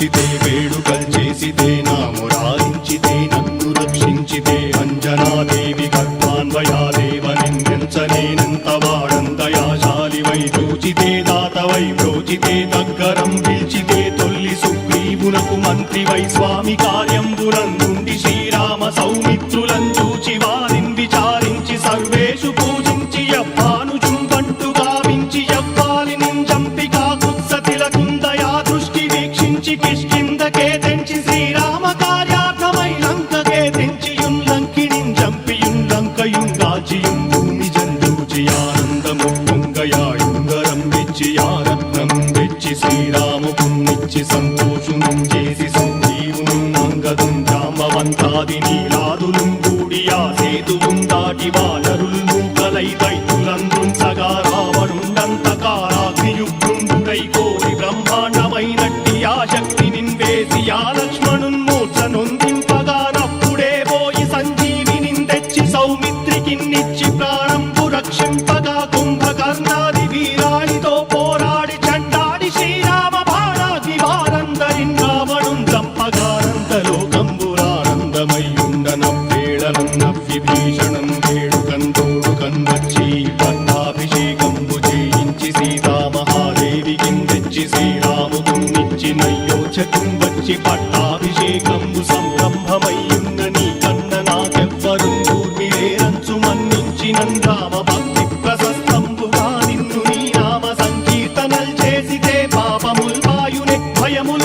పూజించితే వేడుకలు చేసితే నా నామురారించితే నన్ను రక్షించితే అంజనాదేవి గర్భాన్వయాదేవ వాడంతయాశాలివై చూచితే దాతవై ప్రోచితే దగ్గరం పిలిచితే తొల్లి సుగ్రీవునకు మంత్రివై స్వామి కార్యంబునందుండి శ్రీరామ సౌమిత్రు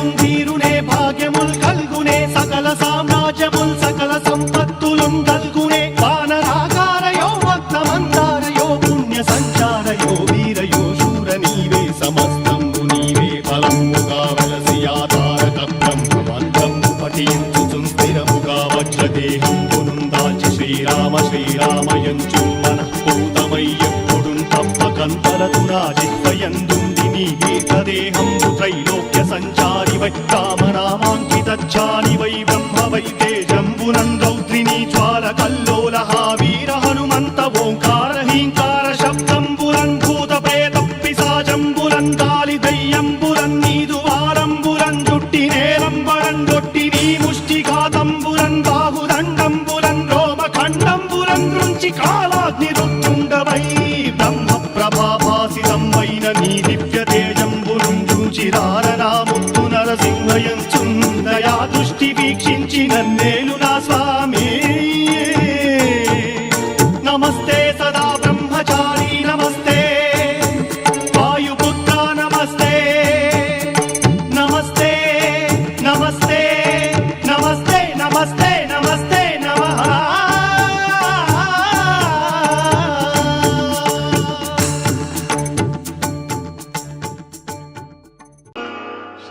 భయములుం తీరునే త్రైలోక్య సంచారి వై రామనామాంకితాని వై బ్రహ్మ వై తేజంబునం రౌద్రిని జ్వాల కల్లోల వీర హనుమంత ఓంకార హీంకార శబ్దంబురన్ భూత ప్రేత పిశాజంబురన్ దాలి దయ్యంబురన్ నీదు వారంబురన్ జుట్టి నేలంబరన్ దొట్టి నీ ముష్టిఘాతంబురన్ బాహుదండంబురన్ రోమ ఖండంబురన్ నుంచి కాలాగ్ని రుత్తుండవై బ్రహ్మ ప్రభాభాసితం వైన నీ దివ్య తేజ తేజంబురుం చూచి రారనాముత్తు నరసింహయంచుందయా దృష్టి వీక్షించి నన్నేలు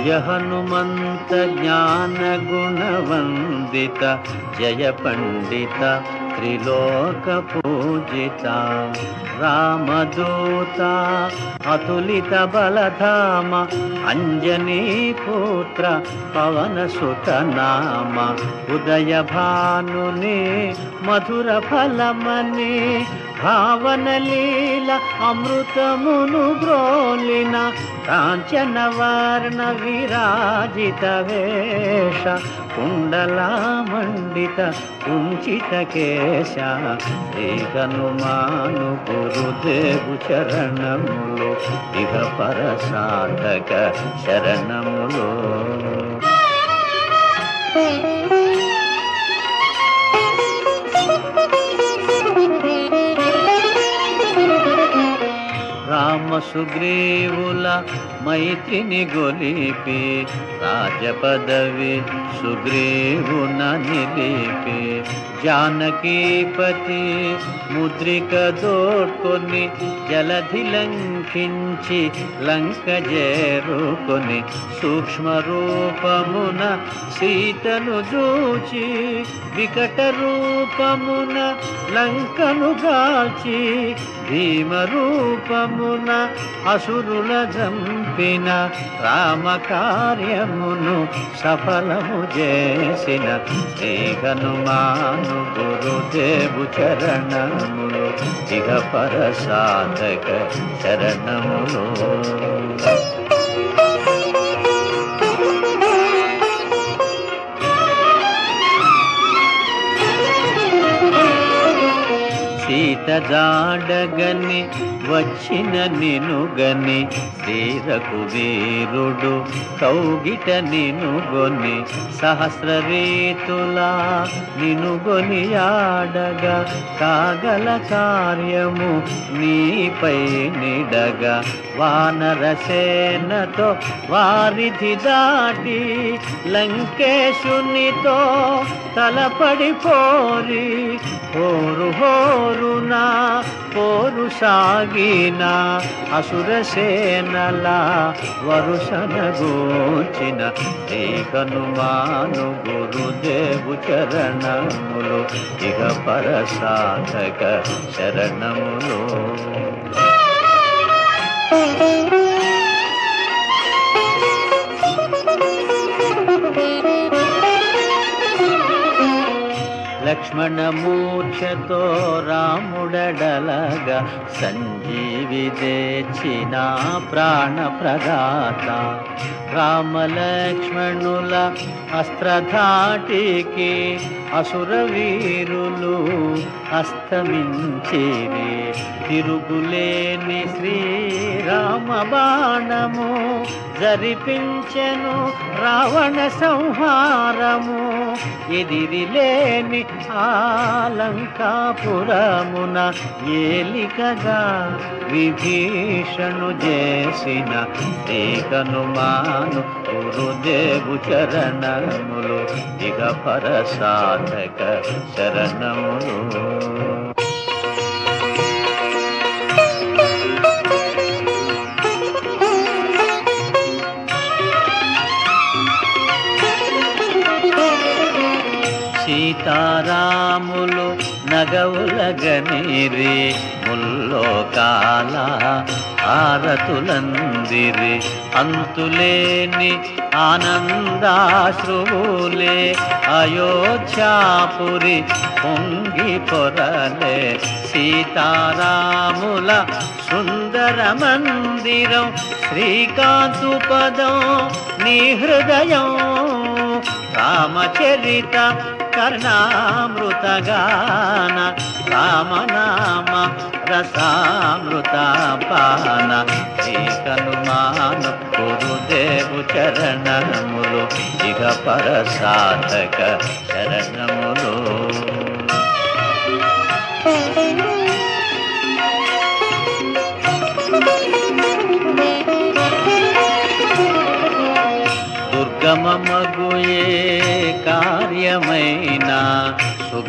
जय हनुमन्त ज्ञानगुणवन्। जयपण्डित त्रिलोकपूजिता रामदूता अतुलितबलधाम अञ्जनीपुत्र पवनसुतनाम पुत्र उदयभानुने मधुरफलमनि भावनलीला अमृतमुनुब्रोलिना काञ्चनवर्ण विराजित कुण्डला మండిత కుంచిత కేశ శ్రీ గురుదేవు చరణములు ఇహ పర సాధక శరణములో. రామ సుగ్రీవుల మైత్రిని గొలిపి రాజపదవి సుగ్రీవున నిలిపి. జానకీపతి ముద్రిక దోడ్కొని జలధి లంకించి లంక చేరుకొని సూక్ష్మ రూపమున సీతను చూచి వికట రూపమున లంకను గాచి భీమ రూపమున అసురుల జం రామ కార్యమును సఫలము చేసిన శ్రీ హనుమాను గురుదేవు చరణములు ఇహ పర సాధక చరణములు. సీత జాడగని వచ్చిన నినుగని తీరకు వీరుడు కౌగిట నినుగొని సహస్ర రీతులా నినుగొని ఆడగా కాగల కార్యము నీపై నిడగా వానరసేనతో వారిధి దాటి లంకేశునితో తలపడి పోరి హోరు హోరునా పోరు సాగిన అసురసేనల వరుసన గోచిన శ్రీ హనుమాను గురుదేవు చరణములు ఇక పర సాధక శరణములు you. లక్ష్మణమూర్ఛతో రాముడడలగా సంజీవి తెచ్చిన ప్రాణ ప్రదాత రామలక్ష్మణుల అస్త్రధాటికి అసురవీరులు అస్తమించిరి. తిరుగులేని శ్రీరామ బాణము జరిపించెను రావణ సంహారము. ఎదిరిలేని ఆలంకాపురమున ఏలికగా విభీషణు చేసిన శ్రీ మాను గురుదేవు చరణములు ఇక పర సాధక శరణములు. నగవులగనిరి ముల్లోకాల ఆరతులందిరి అంతులేని ఆనందాశ్రువులే అయోధ్యాపురి పొంగి పొరలే సీతారాముల సుందర మందిరం. శ్రీకాంతు పదం నీ హృదయం. రామచరిత కర్ణామృతగాన రామనామ రసామృత పాన శ్రీ హనుమాను గురుదేవు చరణములు ఇక పరసాధక సాధక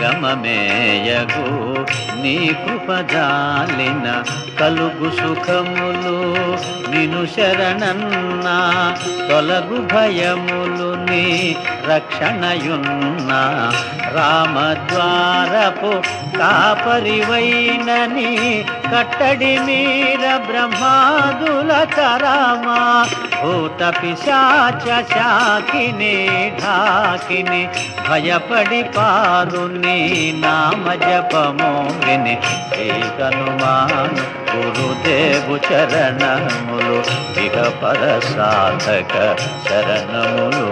సుగమమేయగు నీ కృపజాలిన కలుగు సుఖములు. నిను శరణన్నా తొలగు భయములు నీ రక్షణయున్నా రామద్వారపు కాపరివైనని కట్టడి మీర బ్రహ్మాదుల తరామా భూత పిశాచ శాకిని ఢాకిని భయపడి పారు నీ నామ జపము విని ఏకనుమాను గురుదేవు చరణములు ఇక పర సాధక శరణములు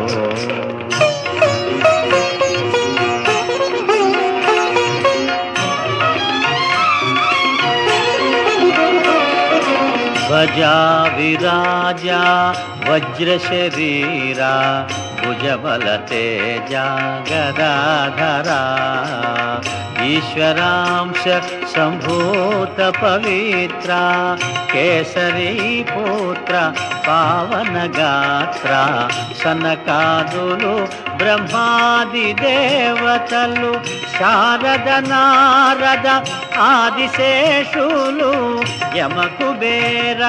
गजा विराजा वज्रशरीरा भुजबलतेजा गदाधरा ईश्वरांश सम्भूतपवित्रा కేసరీ పుత్ర పావన గాత్ర సనకాదులు బ్రహ్మాది దేవతలు శారద నారద ఆదిశేషులు యమకుబేర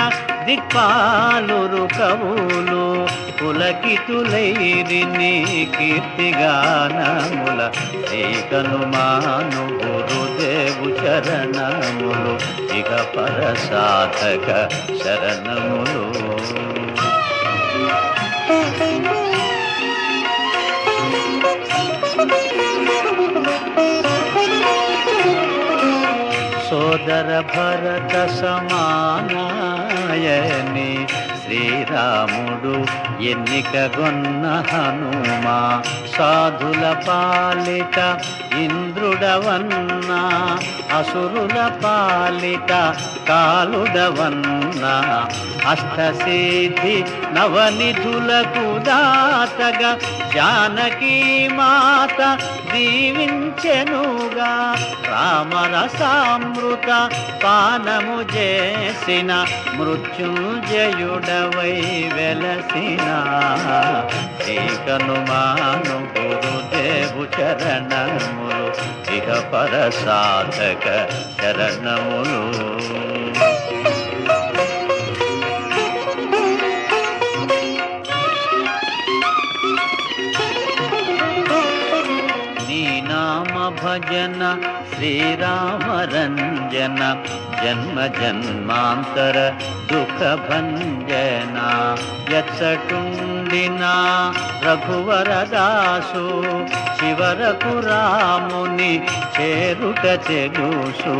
దిక్పాలురు కవులు పులకితులైరి నీ కీర్తిగానముల ఏకనుమాను గురుదేవు చరణములు ఇక పర సాధక శరణములు. సోదర భరత సమానాయని శ్రీరాముడు ఎన్నిక గొన్న హనుమా సాధుల పాలిట ఇంద్రుడవన్నా అసురుల పాలిట కాలుడవన్నా అష్టసిద్ధి నవనిధులకు దాతగా జానకీ మాత దీవించెనుగా రామరసామృత పానము చేసిన మృత్యుంజయుడవై వెలసిన. ఏకనుమాను గురుదేవు చరణములు ఇహ పర సాధక చరణములు. श्रीरामरञ्जन जन्म जन्मान्तर दुःखभञ्जना यत्सटुण्डिना रघुवरदासु। చివరకు రాముని చేరుట చెగుసు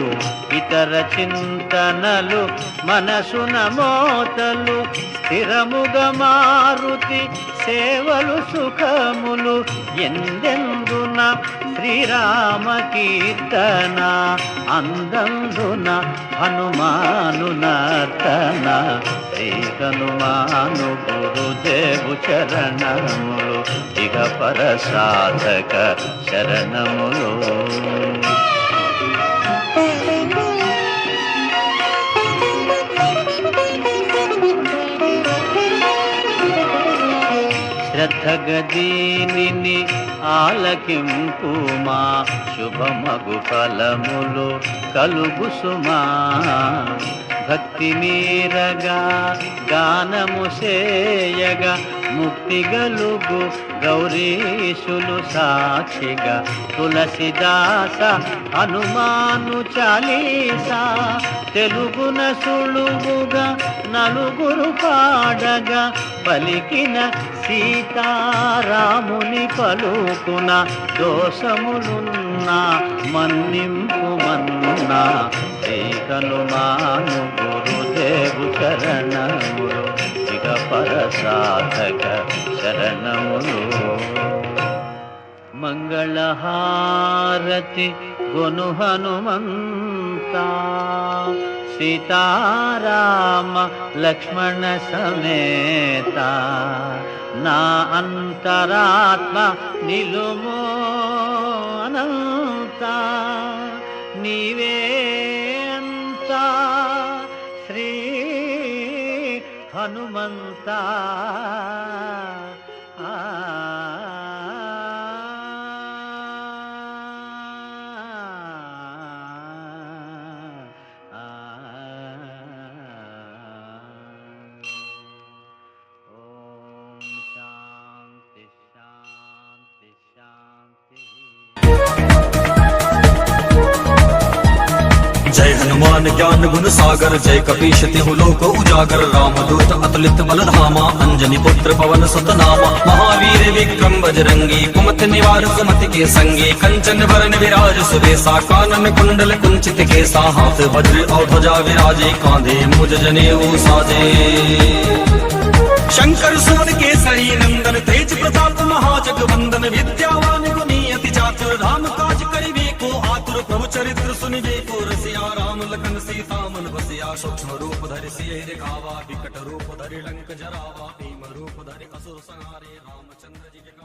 ఇతర చింతనలు మనసున మోతలు స్థిరముగా మారుతి సేవలు సుఖములు ఎందెందున? శ్రీరామ కీర్తన అందందున హనుమాను నర్తన శ్రీ హనుమాను గురుదేవు చరణములు ఇక పర సాధక శరణములు. శ్రద్ధగదీనిని ఆలకింపు మా శుభమగు ఫలములు కలుగు సుమా భక్తి మీరగా గానము సేయగా ముక్తి గలుగు గౌరీశులు సాక్షిగా తులసిదాస హనుమాను చాలీసా. తెలుగున సులువుగా నలుగురు పాడగా పలికిన సీతారాముని పలుకున దోషములున్నా మన్నింపు మన్నా హనుమాను గురుదేవు చరణములు साधक शरणमुलो मङ्गलहारति गुनु हनुमन्ता। सीताराम लक्ष्मणसमेता लक्ष्मण समेता। ना अन्तरात्मा निलुमोता निवे హనుమంత जय हनुमान ज्ञान गुण सागर, जय कपीश तिहु लोक उजागर। राम दूत अतुलित बल धामा अंजनी पुत्र पवन सुत नामा महावीर विक्रम बजरंगी, कुमत निवार सुमति के संगी। कंचन वरण विराज सुबेसा, कानन कुंडल कुंचित केसा। हाथ वज्र और ध्वजा विराजे, कांधे मुज जने साजे। शंकर सुवन केसरी नंदन, तेज प्रताप महाजग वंदन। विद्यावान गुनी अति चातुर राम काज करिबे को आतुर प्रभु चरित्र सुनिबे సూక్ష్మ రూప ధరి సిరి కావా? వికట రూప ధరి లంక